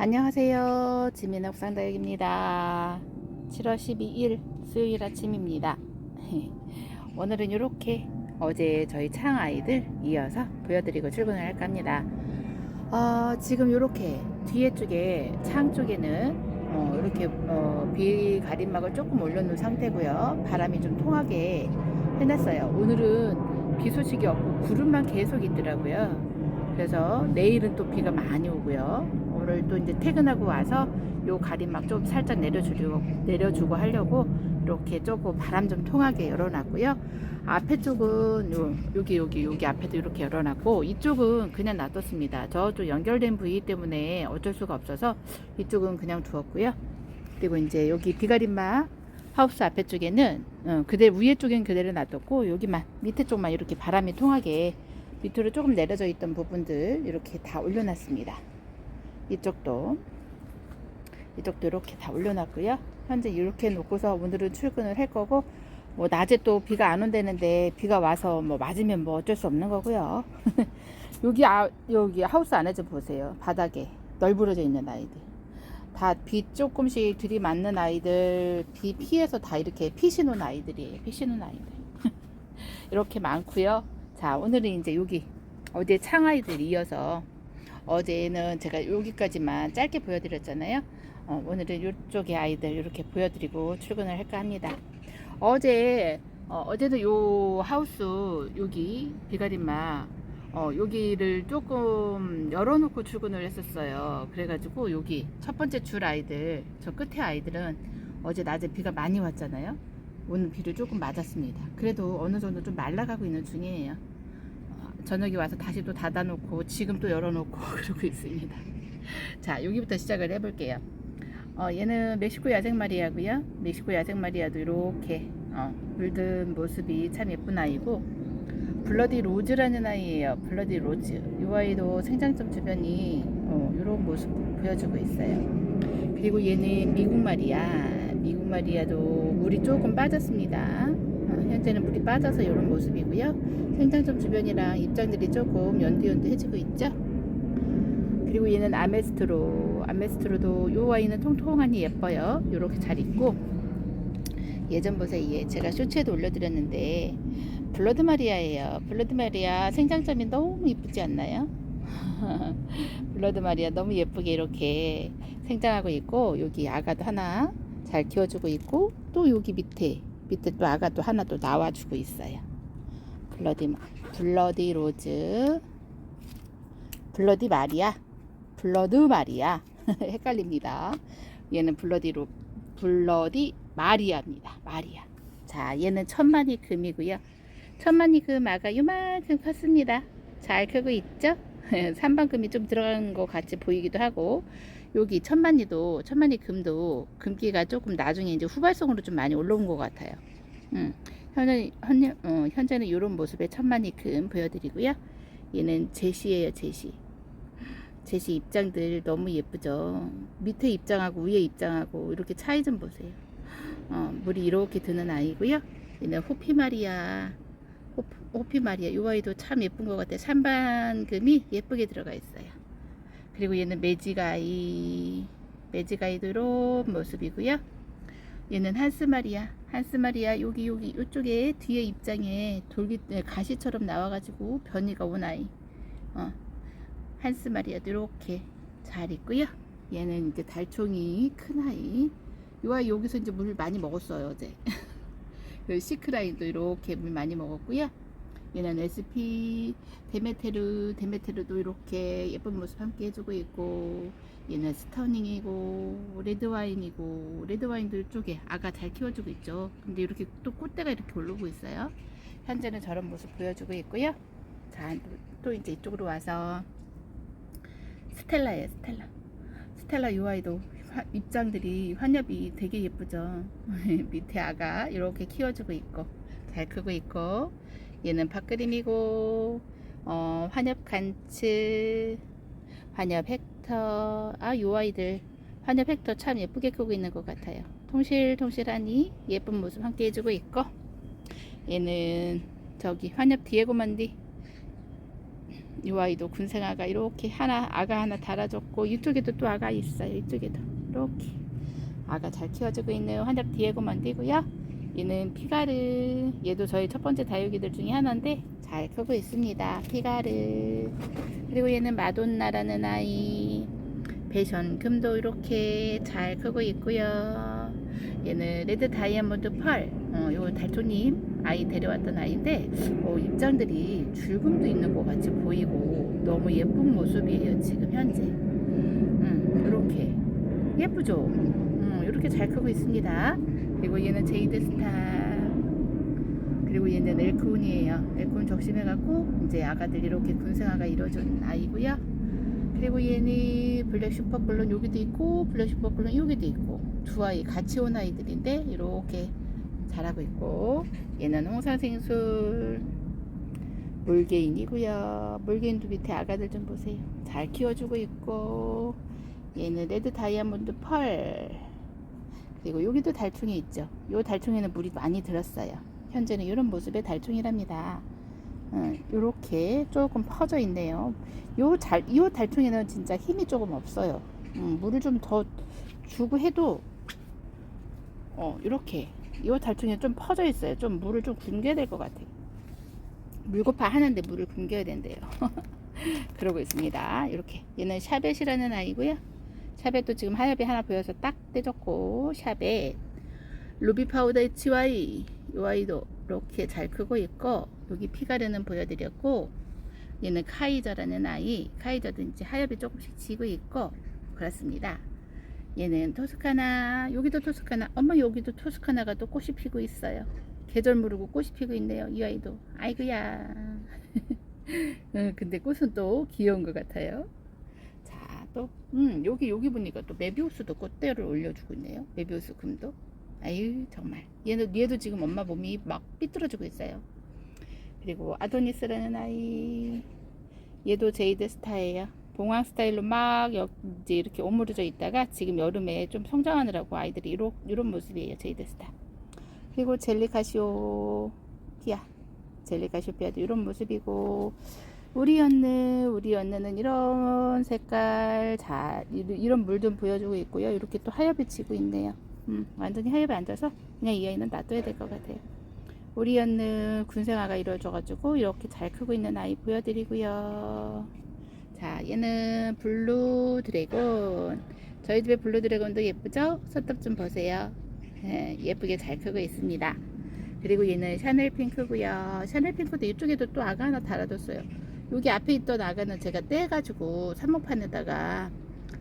안녕하세요. 지민옥 상다역입니다. 7월 12일 수요일 아침입니다. 오늘은 이렇게 어제 저희 창 아이들 이어서 보여드리고 출근을 할까 합니다. 어, 지금 이렇게 뒤에 쪽에 창 쪽에는 어, 이렇게 어, 비 가림막을 조금 올려놓은 상태고요. 바람이 좀 통하게 해놨어요. 오늘은 비 소식이 없고 구름만 계속 있더라고요. 그래서 내일은 또 비가 많이 오고요. 오늘 또 이제 퇴근하고 와서 요 가림막 좀 살짝 내려주려고 내려주고 하려고 이렇게 조금 바람 좀 통하게 열어놨고요. 앞에 쪽은 요, 여기 여기 여기 앞에도 이렇게 열어놨고 이쪽은 그냥 놔뒀습니다. 저쪽 연결된 부위 때문에 어쩔 수가 없어서 이쪽은 그냥 두었고요. 그리고 이제 여기 비가림막 하우스 앞에 쪽에는 어, 그대로 위에 쪽엔 그대로 놔뒀고 여기만 밑에 쪽만 이렇게 바람이 통하게 밑으로 조금 내려져 있던 부분들 이렇게 다 올려놨습니다. 이쪽도 이쪽도 이렇게 다 올려놨고요. 현재 이렇게 놓고서 오늘은 출근을 할 거고 뭐 낮에 또 비가 안 온다는데 비가 와서 뭐 맞으면 뭐 어쩔 수 없는 거고요. 여기 아, 여기 하우스 안에 좀 보세요. 바닥에 널브러져 있는 아이들. 다 비 조금씩 들이맞는 아이들, 비 피해서 다 이렇게 피시는 아이들이에요. 피시는 아이들. 이렇게 많고요. 자, 오늘은 이제 여기 어제 창아이들 이어서 어제는 제가 여기까지만 짧게 보여드렸잖아요. 어, 오늘은 이쪽의 아이들 이렇게 보여드리고 출근을 할까 합니다. 어제 어, 어제도 요 하우스 여기 비가림막 어, 여기를 조금 열어놓고 출근을 했었어요. 그래가지고 여기 첫 번째 줄 아이들 저 끝에 아이들은 어제 낮에 비가 많이 왔잖아요. 오늘 비를 조금 맞았습니다. 그래도 어느 정도 좀 말라가고 있는 중이에요. 어, 저녁에 와서 다시 또 닫아놓고 지금 또 열어놓고 그러고 있습니다. 자 여기부터 시작을 해볼게요. 어, 얘는 멕시코 야생마리아고요. 멕시코 야생마리아도 이렇게 어, 물든 모습이 참 예쁜 아이고 블러디 로즈라는 아이예요. 블러디 로즈. 이 아이도 생장점 주변이 어, 이런 모습 보여주고 있어요. 그리고 얘는 미국 마리아. 미국 마리아도 물이 조금 빠졌습니다. 어, 현재는 물이 빠져서 이런 모습이고요. 생장점 주변이랑 입장들이 조금 연두연두해지고 있죠. 그리고 얘는 아메스트로. 아메스트로도 이 아이는 통통하니 예뻐요. 이렇게 잘 있고 예전 보세요. 제가 쇼츠에도 올려드렸는데 블러드 마리아예요. 블러드 마리아 생장점이 너무 이쁘지 않나요? 블러드 마리아 너무 예쁘게 이렇게 생장하고 있고 여기 아가도 하나 잘 키워주고 있고 또 여기 밑에 밑에 또 아가도 하나 또 나와주고 있어요. 블러디 블러디 로즈 블러디 마리아 블러드 마리아 헷갈립니다. 얘는 블러디 로 블러디 마리아입니다. 마리아. 자, 얘는 천만이 금이고요. 천만이 금 아가 요만큼 컸습니다. 잘 크고 있죠? 3번 금이 좀 들어간 것 같이 보이기도 하고 여기 천만이도 천만이 금도 금기가 조금 나중에 이제 후발성으로 좀 많이 올라온 것 같아요. 음, 현재, 현, 어, 현재는 이런 모습의 천만이 금 보여드리고요. 얘는 제시예요, 제시. 제시 입장들 너무 예쁘죠. 밑에 입장하고 위에 입장하고 이렇게 차이 좀 보세요. 어, 물이 이렇게 드는 아이고요. 얘는 호피마리아, 호피, 호피마리아. 이 아이도 참 예쁜 것 같아요. 산반금이 예쁘게 들어가 있어요. 그리고 얘는 매지가이, 매지가이도 이런 모습이고요. 얘는 한스마리아, 한스마리아 여기 여기 이쪽에 뒤에 입장에 돌기 가시처럼 나와가지고 변이가 온 아이. 어, 한스마리아도 이렇게 잘 있고요. 얘는 이제 달총이 큰 아이. 이 아이 여기서 이제 물 많이 먹었어요 어제. 그 시크라인도 이렇게 물 많이 먹었고요. 얘는 SP 데메테르 데메테르도 이렇게 예쁜 모습 함께 해주고 있고 얘는 스터닝이고 레드와인이고 레드와인도 이쪽에 아가 잘 키워주고 있죠. 근데 이렇게 또 꽃대가 이렇게 올라오고 있어요. 현재는 저런 모습 보여주고 있고요. 자, 또 이제 이쪽으로 와서 스텔라예요, 스텔라. 스텔라 화- 입장들이 환엽이 되게 예쁘죠. 밑에 아가 이렇게 키워주고 있고 잘 크고 있고 얘는 밥그림이고 어, 환엽 간츠 환엽 헥터 아 요 아이들 환엽 헥터 참 예쁘게 크고 있는 것 같아요. 통실통실하니 예쁜 모습 함께 해주고 있고 얘는 저기 환엽 디에고만디 이 아이도 군생아가 이렇게 하나 아가 하나 달아줬고 이쪽에도 또 아가 있어요. 이쪽에도 이렇게 아가 잘 키워지고 있는 환잡 디에고 만디고요. 얘는 피가르 얘도 저희 첫 번째 다육이들 중에 하나인데 잘 크고 있습니다. 피가르 그리고 얘는 마돈나라는 아이 배션금도 이렇게 잘 크고 있고요. 얘는 레드 다이아몬드 펄, 어, 요 달토님 아이 데려왔던 아이인데 어, 입장들이 줄금도 있는 것 같이 보이고 너무 예쁜 모습이에요 지금 현재. 음, 이렇게 예쁘죠. 음, 이렇게 잘 크고 있습니다. 그리고 얘는 제이드 스타. 그리고 얘는 엘크온이에요. 엘크온 적심해갖고 이제 아가들 이렇게 군생아가 이루어진 아이고요. 그리고 얘는 블랙 슈퍼글론 여기도 있고 블랙 슈퍼글론 여기도 있고 두 아이 같이 온 아이들인데 이렇게 자라고 있고 얘는 홍사생술 물개인이고요 물개인도 밑에 아가들 좀 보세요 잘 키워주고 있고 얘는 레드 다이아몬드 펄 그리고 여기도 달충이 있죠 요 달충에는 물이 많이 들었어요 현재는 이런 모습의 달충이랍니다 이렇게 조금 퍼져 있네요. 요 잘, 이 달총에는 진짜 힘이 조금 없어요. 음, 물을 좀 더 주고 해도 어 이렇게 이 달총에 좀 퍼져 있어요. 좀 물을 좀 굶겨야 될 것 같아요. 물고파 하는데 물을 굶겨야 된대요. 그러고 있습니다. 이렇게 얘는 샤벳이라는 아이고요. 샤벳도 지금 하엽이 하나 보여서 딱 떼졌고 샤벳 루비 파우더 HY 이 아이도 이렇게 잘 크고 있고 여기 피가르는 보여드렸고 얘는 카이저라는 아이 카이저도 이제 하엽이 조금씩 지고 있고 그렇습니다. 얘는 토스카나 여기도 토스카나 엄마 여기도 토스카나가 또 꽃이 피고 있어요. 계절 모르고 꽃이 피고 있네요 이 아이도. 아이고야. 응, 근데 꽃은 또 귀여운 것 같아요. 자 또 음, 여기 여기 보니까 또 메비우스도 꽃대를 올려주고 있네요. 메비우스 금도? 아유 정말. 얘는 얘도 지금 엄마 몸이 막 삐뚤어지고 있어요. 그리고 아도니스라는 아이. 얘도 제이드 스타예요. 봉황 스타일로 막 여, 이제 이렇게 오므려져 있다가 지금 여름에 좀 성장하느라고 아이들이 이런, 이런 모습이에요 제이드 스타. 그리고 젤리카시오 피아. 젤리카시오피아도 이런 모습이고 우리 언느 우리 언느는 이런 색깔 자 이런 물 좀 보여주고 있고요 이렇게 또 하엽이 지고 있네요 음, 완전히 하엽에 앉아서 그냥 이 아이는 놔둬야 될 것 같아요. 우리 언는 군생아가 이루어져가지고 이렇게 잘 크고 있는 아이 보여드리고요. 자, 얘는 블루 드래곤. 저희 집에 블루 드래곤도 예쁘죠? 손톱 좀 보세요. 예, 예쁘게 잘 크고 있습니다. 그리고 얘는 샤넬 핑크고요. 샤넬 핑크도 이쪽에도 또 아가 하나 달아뒀어요. 여기 앞에 있던 아가는 제가 떼가지고 삽목판에다가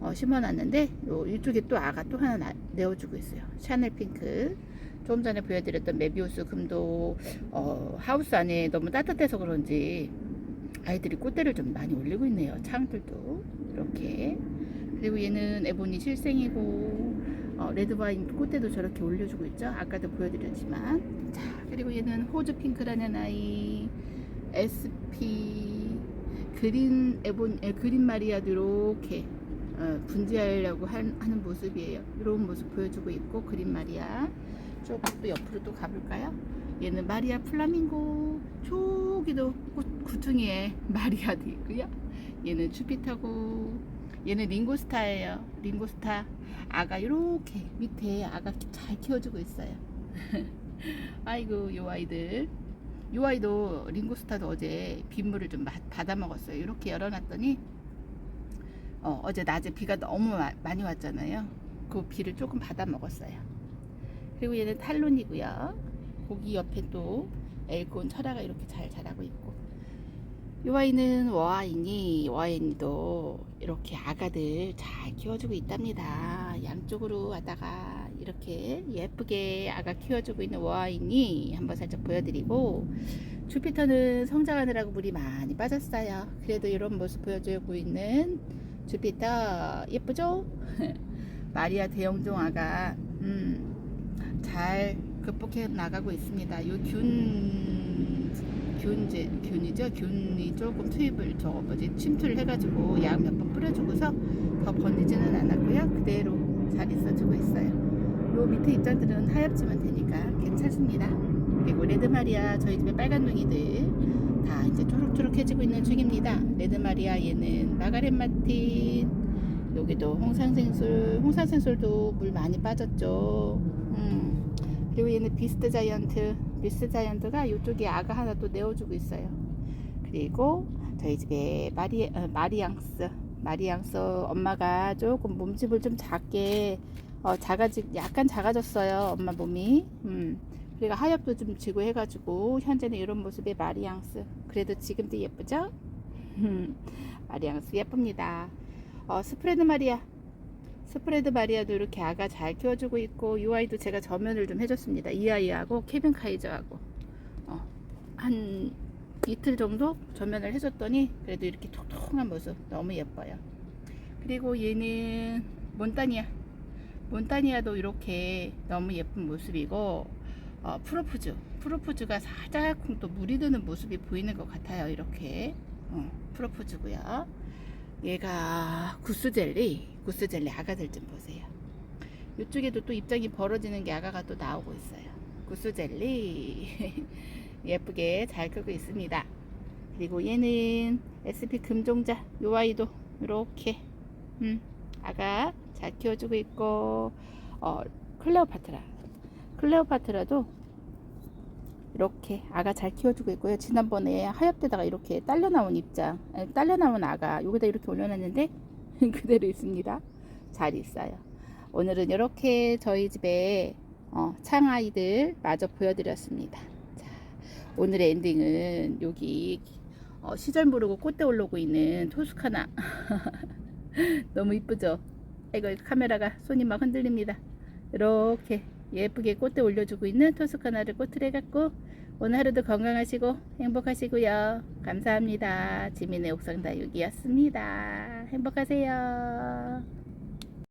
어, 심어놨는데 요, 이쪽에 또 아가 또 하나 나, 내어주고 있어요. 샤넬 핑크. 조금 전에 보여드렸던 메비우스 금도 어, 하우스 안에 너무 따뜻해서 그런지 아이들이 꽃대를 좀 많이 올리고 있네요. 창들도 이렇게. 그리고 얘는 에보니 실생이고 어, 레드바인 꽃대도 저렇게 올려주고 있죠. 아까도 보여드렸지만. 자, 그리고 얘는 호주 핑크라는 아이 SP 그린 에본 에, 그린 마리아도 이렇게 어, 분지하려고 한, 하는 모습이에요. 이런 모습 보여주고 있고 그린 마리아 조금 또 옆으로 또 가볼까요? 얘는 마리아 플라밍고 저기도 꽃 구퉁이에 마리아도 있고요. 얘는 주피터고 얘는 링고스타예요. 링고스타 아가 이렇게 밑에 아가 잘 키워주고 있어요. 아이고 요 아이들 요 아이도 링고스타도 어제 빗물을 좀 받아 먹었어요. 이렇게 열어놨더니 어, 어제 낮에 비가 너무 마, 많이 왔잖아요. 그 비를 조금 받아 먹었어요. 그리고 얘는 탈론이고요. 고기 옆에 또 엘콘 철화가 이렇게 잘 자라고 있고 이 와인은 워아인이 워아인도 이렇게 아가들 잘 키워주고 있답니다. 양쪽으로 하다가 이렇게 예쁘게 아가 키워주고 있는 워아인이 한번 살짝 보여드리고 주피터는 성장하느라고 물이 많이 빠졌어요. 그래도 이런 모습 보여주고 있는 주피터 예쁘죠? 마리아 대형종 아가 음, 잘 극복해 나가고 있습니다. 요균 균제 균이죠. 균이 조금 투입을 저 뭐지 침투를 해가지고 약 몇 번 뿌려주고서 더 번지지는 않았고요. 그대로 잘 있어주고 있어요. 요 밑에 입장들은 하얗지만 되니까 괜찮습니다. 그리고 레드 마리아 저희 집에 빨간 둥이들 다 이제 초록초록해지고 있는 중입니다. 레드마리아 얘는 마가렛 마틴 여기도 홍상생술 홍상생술도 물 많이 빠졌죠. 음. 그리고 얘는 비스트 자이언트 비스트 자이언트가 이쪽에 아가 하나 또 내어주고 있어요. 그리고 저희 집에 마리 어, 마리앙스 마리앙스 엄마가 조금 몸집을 좀 작게 어, 작아지 약간 작아졌어요 엄마 몸이 음. 그리고 하엽도 좀 지고 해가지고 현재는 이런 모습의 마리앙스 그래도 지금도 예쁘죠? 마리앙스 예쁩니다 어, 스프레드 마리아 스프레드 마리아도 이렇게 아가 잘 키워주고 있고 이 아이도 제가 저면을 좀 해줬습니다 이 아이하고 케빈 카이저하고 어, 한 이틀 정도 전면을 해줬더니 그래도 이렇게 통통한 모습 너무 예뻐요. 그리고 얘는 몬타니아. 몬타니아도 이렇게 너무 예쁜 모습이고 어, 프로푸즈. 프로푸즈가 살짝 또 물이 드는 모습이 보이는 것 같아요. 이렇게 어, 프로푸즈고요. 얘가 구스젤리. 구스젤리 아가들 좀 보세요. 이쪽에도 또 입장이 벌어지는 게 아가가 또 나오고 있어요. 구스젤리. 예쁘게 잘 크고 있습니다. 그리고 얘는 SP 금종자 요 아이도 이렇게 음, 아가 잘 키워주고 있고 어, 클레오파트라 클레오파트라도 이렇게 아가 잘 키워주고 있고요. 지난번에 하엽대다가 이렇게 딸려 나온 입장, 딸려 나온 아가 여기다 이렇게 올려놨는데 그대로 있습니다. 잘 있어요. 오늘은 이렇게 저희 집에 어, 창아이들 마저 보여드렸습니다. 자, 오늘의 엔딩은 여기 어, 시절 모르고 꽃대 올라오고 있는 토스카나 너무 이쁘죠? 이거 카메라가 손이 막 흔들립니다. 이렇게 예쁘게 꽃대 올려주고 있는 토스카나를 꽃을 해갖고 오늘 하루도 건강하시고 행복하시고요. 감사합니다. 지민의 옥상 다육이었습니다. 행복하세요.